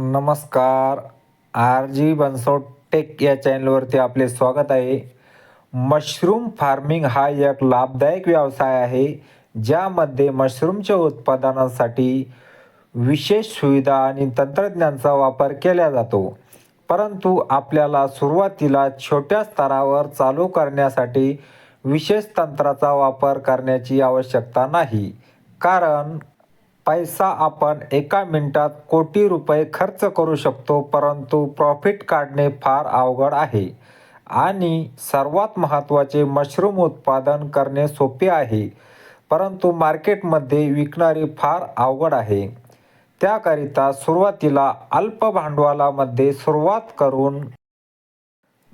नमस्कार. R G Bansod take या चॅनलवरती आपले स्वागत आहे. मशरूम फार्मिंग हा एक लाभदायक व्यवसाय आहे ज्यामध्ये मशरूमच्या उत्पादनासाठी विशेष सुविधा आणि तंत्रज्ञानाचा वापर केला जातो. परंतु आपल्याला सुरुवातीला छोट्या स्तरावर चालू करण्यासाठी विशेष तंत्राचा वापर करण्याची आवश्यकता नाही. कारण पैसा आपण एका मिनिटात कोटी रुपये खर्च करू शकतो परंतु प्रॉफिट काढणे फार अवघड आहे. आणि सर्वात महत्त्वाचे मशरूम उत्पादन करणे सोपे आहे परंतु मार्केटमध्ये विकणारी फार अवघड आहे. त्याकरिता सुरुवातीला अल्प भांडवलामध्ये सुरुवात करून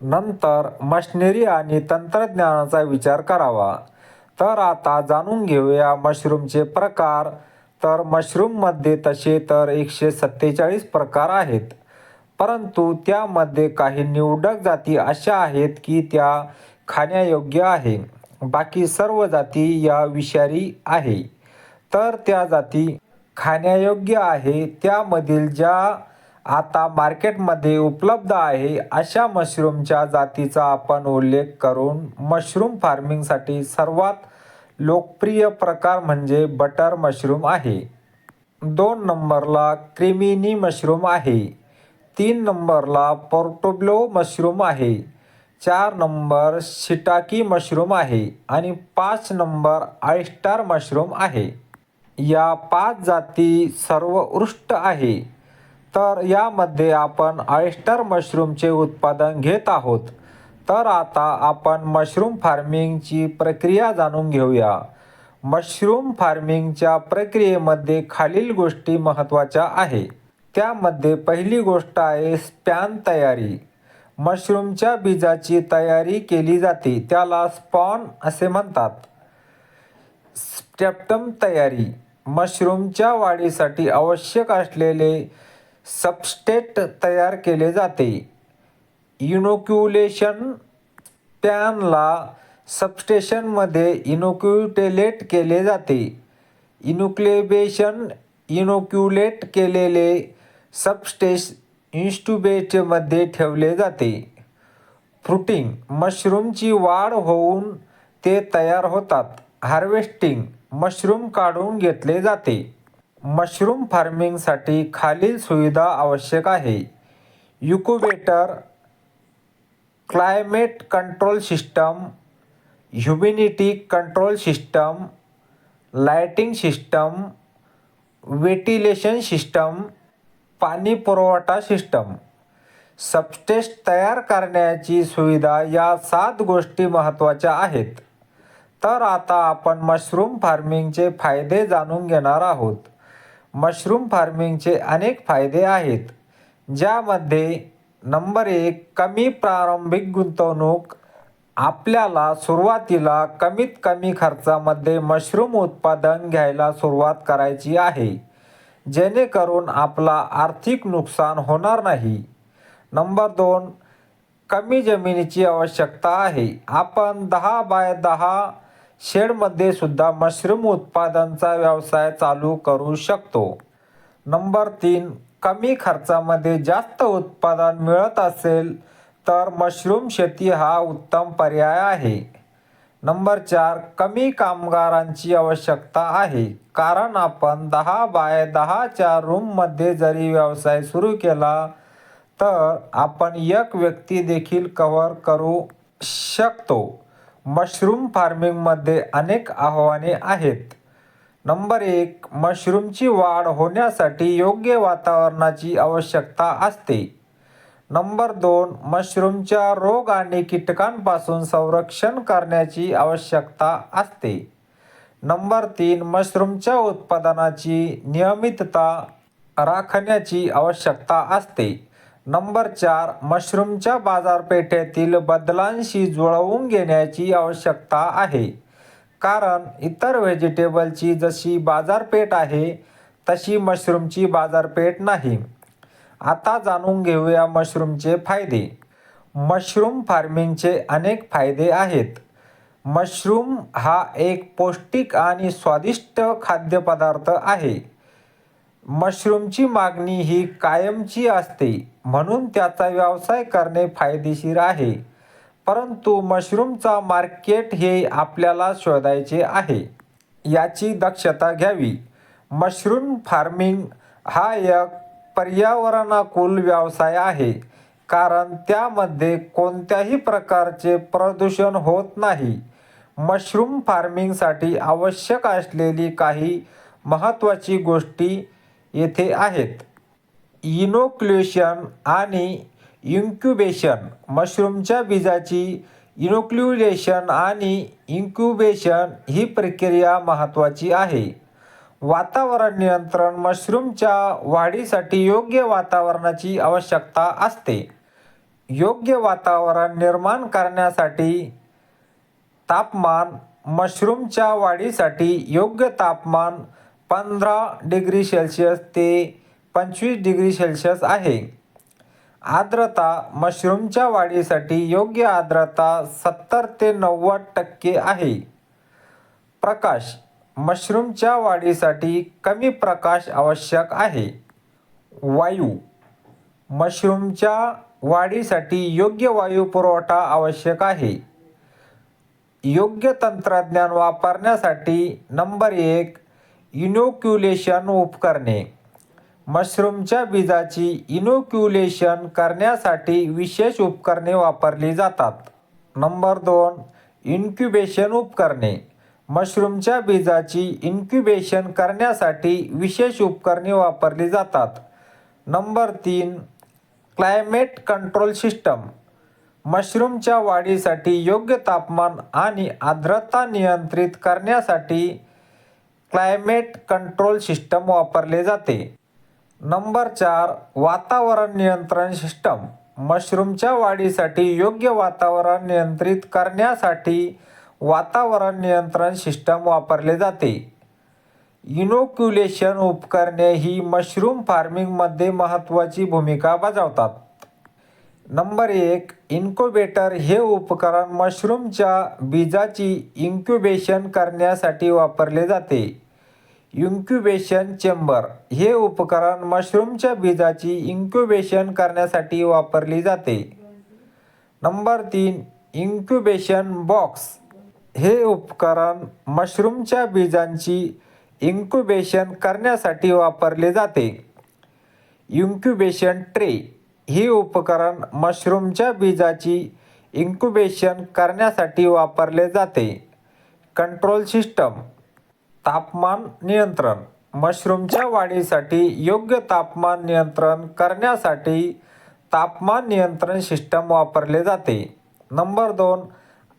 नंतर मशिनरी आणि तंत्रज्ञानाचा विचार करावा. तर आता जाणून घेऊया मशरूमचे प्रकार. तर मशरूममध्ये तसे तर एकशे सत्तेचाळीस प्रकार आहेत. परंतु त्यामध्ये काही निवडक जाती अशा आहेत की त्या खाण्यायोग्य आहे. बाकी सर्व जाती या विषारी आहे. तर त्या जाती खाण्यायोग्य आहे. त्यामधील ज्या आता मार्केटमध्ये उपलब्ध आहे अशा मशरूमच्या जातीचा आपण उल्लेख करून मशरूम फार्मिंगसाठी सर्वात लोकप्रिय प्रकार म्हणजे बटर मशरूम आहे. दोन नंबरला क्रिमिनी मशरूम आहे. तीन नंबरला पोर्टोब्लो मशरूम आहे. चार नंबर शिटाकी मशरूम आहे आणि पाच नंबर आयस्टार मशरूम आहे. या पाच जाती सर्वोत्कृष्ट आहे. तर यामध्ये आपण ऑयस्टर मशरूमचे उत्पादन घेत आहोत. तर आता आपण मशरूम फार्मिंगची प्रक्रिया जाणून घेऊया. मशरूम फार्मिंगच्या प्रक्रियेमध्ये खालील गोष्टी महत्त्वाच्या आहे. त्यामध्ये पहिली गोष्ट आहे स्पॅन तयारी. मशरूमच्या बीजाची तयारी केली जाते त्याला स्पॉन असे म्हणतात. स्टॅप्टम तयारी. मशरूमच्या वाढीसाठी आवश्यक असलेले सबस्टेट तयार केले जाते. इनोक्युलेशन पॅनला सबस्टेशनमध्ये इनोक्युटेलेट केले जाते. इनुक्लेबेशन इनोक्युलेट केलेले सबस्टेश इन्स्टुबेटमध्ये ठेवले जाते. फ्रुटिंग मशरूमची वाढ होऊन ते तयार होतात. हार्वेस्टिंग मशरूम काढून घेतले जाते. मशरूम फार्मिंगसाठी खालील सुविधा आवश्यक आहे. Incubator climate control system humidity control system lighting system ventilation system पाणी पुरवठा सिस्टम. सबस्टेश तयार करण्याची सुविधा या सात गोष्टी महत्त्वाच्या आहेत. तर आता आपण मशरूम फार्मिंगचे फायदे जाणून घेणार आहोत. मशरूम फार्मिंगचे अनेक फायदे आहेत ज्यामध्ये नंबर एक कमी प्रारंभिक गुंतवणूक. आपल्याला सुरुवातीला कमीत कमी खर्चामध्ये मशरूम उत्पादन घ्यायला सुरुवात करायची आहे जेणेकरून आपला आर्थिक नुकसान होणार नाही. नंबर दोन कमी जमिनीची आवश्यकता आहे. आपण दहा बाय दहा शेडमध्ये सुद्धा मशरूम उत्पादनचा व्यवसाय चालू करू शकतो. नंबर तीन कमी खर्चामध्ये जास्त उत्पादन मिळत असेल तर मशरूम शेती हा उत्तम पर्याय आहे. नंबर चार कमी कामगारांची आवश्यकता आहे. कारण आपण दहा बाय दहाच्या रूममध्ये जरी व्यवसाय सुरू केला तर आपण एक व्यक्ती देखील कव्हर करू शकतो. मशरूम फार्मिंगमध्ये अनेक आव्हाने आहेत. नंबर एक मशरूमची वाढ होण्यासाठी योग्य वातावरणाची आवश्यकता असते. नंबर दोन मशरूमच्या रोग आणि कीटकांपासून संरक्षण करण्याची आवश्यकता असते. नंबर तीन मशरूमच्या उत्पादनाची नियमितता राखण्याची आवश्यकता असते. नंबर चार मशरूमच्या बाजारपेठेतील बदलांशी जुळवून घेण्याची आवश्यकता आहे. कारण इतर व्हेजिटेबलची जशी बाजारपेठ आहे तशी मशरूमची बाजारपेठ नाही. आता जाणून घेऊया मशरूमचे फायदे. मशरूम फार्मिंगचे अनेक फायदे आहेत. मशरूम हा एक पौष्टिक आणि स्वादिष्ट खाद्यपदार्थ आहे. मशरूमची मागणी ही कायमची असते म्हणून त्याचा व्यवसाय करणे फायदेशीर आहे. परंतु मशरूमचा मार्केट हे आपल्याला शोधायचे आहे. याची दक्षता घ्यावी. मशरूम फार्मिंग हा एक पर्यावरणाकुल व्यवसाय आहे कारण त्यामध्ये कोणत्याही प्रकारचे प्रदूषण होत नाही. मशरूम फार्मिंगसाठी आवश्यक असलेली काही महत्त्वाची गोष्टी येथे आहेत. इनोक्युलेशन आणि इन्क्युबेशन मशरूमच्या बीजाची इनोक्ल्युलेशन आणि इन्क्युबेशन ही प्रक्रिया महत्त्वाची आहे. वातावरण नियंत्रण मशरूमच्या वाढीसाठी योग्य वातावरणाची आवश्यकता असते. योग्य वातावरण निर्माण करण्यासाठी तापमान मशरूमच्या वाढीसाठी योग्य तापमान पंधरा डिग्री सेल्सिअस ते पंचवीस डिग्री सेल्सिअस आहे. आर्द्रता मशरूमच्या वाढीसाठी योग्य आर्द्रता सत्तर ते नव्वद टक्के आहे. प्रकाश मशरूमच्या वाढीसाठी कमी प्रकाश आवश्यक आहे. वायू मशरूमच्या वाढीसाठी योग्य वायू पुरवठा आवश्यक आहे. योग्य तंत्रज्ञान वापरण्यासाठी नंबर एक इनोक्युलेशन उपकरणे. मशरूमच्या बीजाची इनोक्युलेशन करण्यासाठी विशेष उपकरणे वापरली जातात. नंबर दोन इन्क्युबेशन उपकरणे. मशरूमच्या बीजाची इन्क्युबेशन करण्यासाठी विशेष उपकरणे वापरली जातात. नंबर तीन क्लायमेट कंट्रोल सिस्टम. मशरूमच्या वाढीसाठी योग्य तापमान आणि आर्द्रता नियंत्रित करण्यासाठी क्लायमेट कंट्रोल सिस्टम वापरले जाते. नंबर चार वातावरण नियंत्रण सिस्टम. मशरूमच्या वाढीसाठी योग्य वातावरण नियंत्रित करण्यासाठी वातावरण नियंत्रण सिस्टम वापरले जाते. इनोक्युलेशन उपकरणे ही मशरूम फार्मिंगमध्ये महत्त्वाची भूमिका बजावतात. नंबर एक इन्क्युबेटर हे उपकरण मशरूमच्या बीजाची इन्क्युबेशन करण्यासाठी वापरले जाते. इन्क्युबेशन चेंबर हे उपकरण मशरूमच्या बीजाची इन्क्युबेशन करण्यासाठी वापरली जाते. नंबर तीन इन्क्युबेशन बॉक्स हे उपकरण मशरूमच्या बीजांची इन्क्युबेशन करण्यासाठी वापरले जाते. इन्क्युबेशन ट्रे हे उपकरण मशरूमच्या बीजाची इन्क्युबेशन करण्यासाठी वापरले जाते. कंट्रोल सिस्टम तापमान नियंत्रण. मशरूमच्या वाढीसाठी योग्य तापमान नियंत्रण करण्यासाठी तापमान नियंत्रण सिस्टम वापरले जाते. नंबर दोन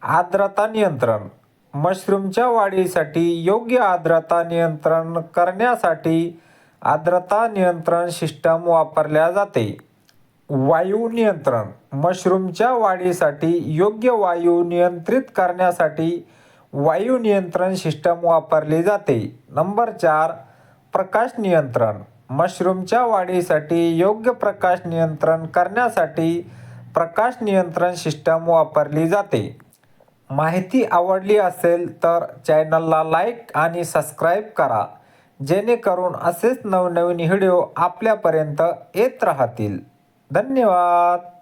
आर्द्रता नियंत्रण. मशरूमच्या वाढीसाठी योग्य आर्द्रता नियंत्रण करण्यासाठी आर्द्रता नियंत्रण सिस्टम वापरल्या जाते. वायू नियंत्रण. मशरूमच्या वाढीसाठी योग्य वायू नियंत्रित करण्यासाठी वायू नियंत्रण सिस्टम वापरली जाते. नंबर चार प्रकाश नियंत्रण. मशरूमच्या वाढीसाठी योग्य प्रकाश नियंत्रण करण्यासाठी प्रकाश नियंत्रण सिस्टम वापरली जाते. माहिती आवडली असेल तर चॅनलला लाईक आणि सबस्क्राईब करा जेणेकरून असेच नवनवीन व्हिडिओ आपल्यापर्यंत येत राहतील. धन्यवाद!